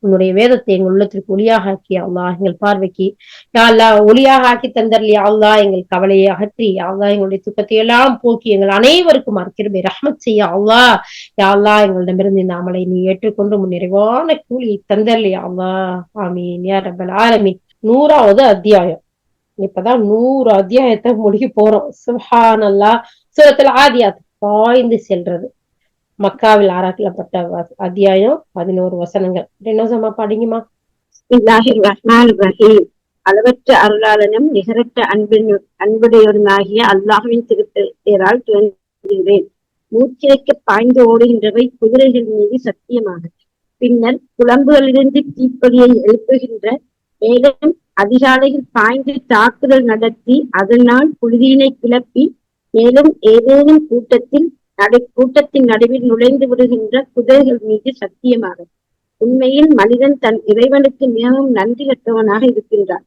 உன்னுடைய வேதத்தை எங்கள் உள்ளத்திற்கு ஒளியாக ஆக்கி அல்லா எங்கள் பார்வைக்கு யா ஒளியாக ஆக்கி தந்தர்லியா அல்லா எங்கள் கவலையை அகற்றி யா எங்களுடைய துக்கத்தை எல்லாம் போக்கி எங்கள் அனைவருக்கும் அற்கிருபை ரஹமத் செய்ய அல்லா யா எங்களிடமிருந்து இந்த அமலை நீ ஏற்றுக்கொண்டு முன் நிறைவான கூலியை தந்தர்லியா அல்லா ஆமீன். ஆரமி ஆலமீன். நூறாவது அத்தியாயம். இப்பதான் நூறு அத்தியாயத்தை முடிக்க போறோம். சுஹான் அல்லா சூரத்தில் ஆதியாத் பாய்ந்து செல்றது. மக்காவில் ஆராட்டப்பட்ட அத்தியாயம் பதினோரு வசனங்கள். ரெனோசமா படிங்கம்மா. அளவற்ற அருளாளனும் நிகரற்ற அன்பின் அன்புடையவனுமாகிய அல்லாஹுவின் திருப்பெயரால் துவங்குகிறேன். மூச்சிறைக்க பாய்ந்து ஓடுகின்றவை குதிரைகள் மீது சத்தியமாக பின்னர் குழம்புகளிலிருந்து தீப்பொறியை எழுப்புகின்ற மேலும் அதிகாலையில் பாய்ந்து தாக்குதல் நடத்தி அதனால் புழுதியினை கிளப்பி மேலும் ஏதேனும் கூட்டத்தில் நடை கூட்டத்தின் நடுவில் நுழைந்து விடுகின்ற குதிரைகள் மீது சத்தியமாக. உண்மையில் மனிதன் தன் இறைவனுக்கு மிகவும் நன்றி கட்டவனாக இருக்கின்றான்.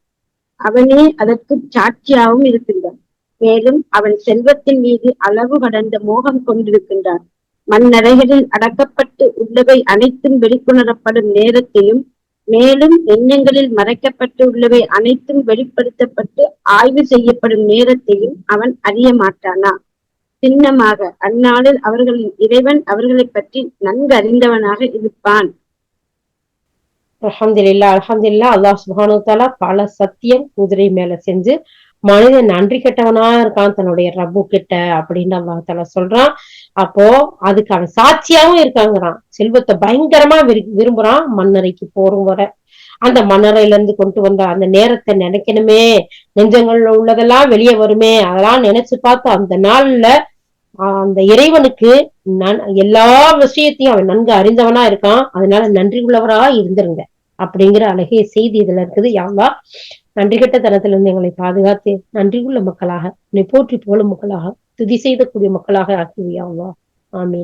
அவனே அதற்கு சாட்சியாகவும் இருக்கின்றான். மேலும் அவன் செல்வத்தின் மீது அளவு கடந்த மோகம் கொண்டிருக்கின்றான். மண்ணறைகளில் அடக்கப்பட்டு உள்ளவை அனைத்தும் வெளிக்கொணரப்படும் நேரத்தையும் மேலும் எண்ணங்களில் மறைக்கப்பட்டு உள்ளவை அனைத்தும் வெளிப்படுத்தப்பட்டு ஆய்வு செய்யப்படும் நேரத்தையும் அவன் அறிய மாட்டானா? சின்னமாக அந்நாளில் அவர்களின் இறைவன் அவர்களை பற்றி நன்கு அறிந்தவனாக இருப்பான். அல்ஹம்துலில்லா அலமதுல்லா அல்லாஹ் சுப்ஹானஹு தாலா பல சத்தியம் குதிரை மேல செஞ்சு மனிதன் நன்றி கெட்டவனா இருக்கான் தன்னுடைய ரப்பு கிட்ட அப்படின்னு அல்லாஹ் தஆலா சொல்றான். அப்போ அதுக்கு அவன் சாட்சியாவும் இருக்காங்கிறான். செல்வத்தை பயங்கரமா விரு- விரும்புறான் மண்ணறைக்கு போறும் வர. அந்த மண்ணறையில இருந்து கொண்டு வந்த அந்த நேரத்தை நினைக்கணுமே. நெஞ்சங்கள்ல உள்ளதெல்லாம் வெளியே வருமே. அதெல்லாம் நினைச்சு பார்த்து அந்த நாள்ல அந்த இறைவனுக்கு நன்- எல்லா விஷயத்தையும் அவன் நன்கு அறிந்தவனா இருக்கான். அதனால நன்றி உள்ளவரா இருந்திருங்க. அப்படிங்கிற அழகிய செய்தி இதுல இருக்குது. யாவா நன்றி கெட்ட தனத்திலிருந்து எங்களை பாதுகாத்து நன்றி உள்ள மக்களாக உன்னை போற்றி புகழும் மக்களாக துதி செய்தக்கூடிய மக்களாக ஆக்குவியாவா ஆமே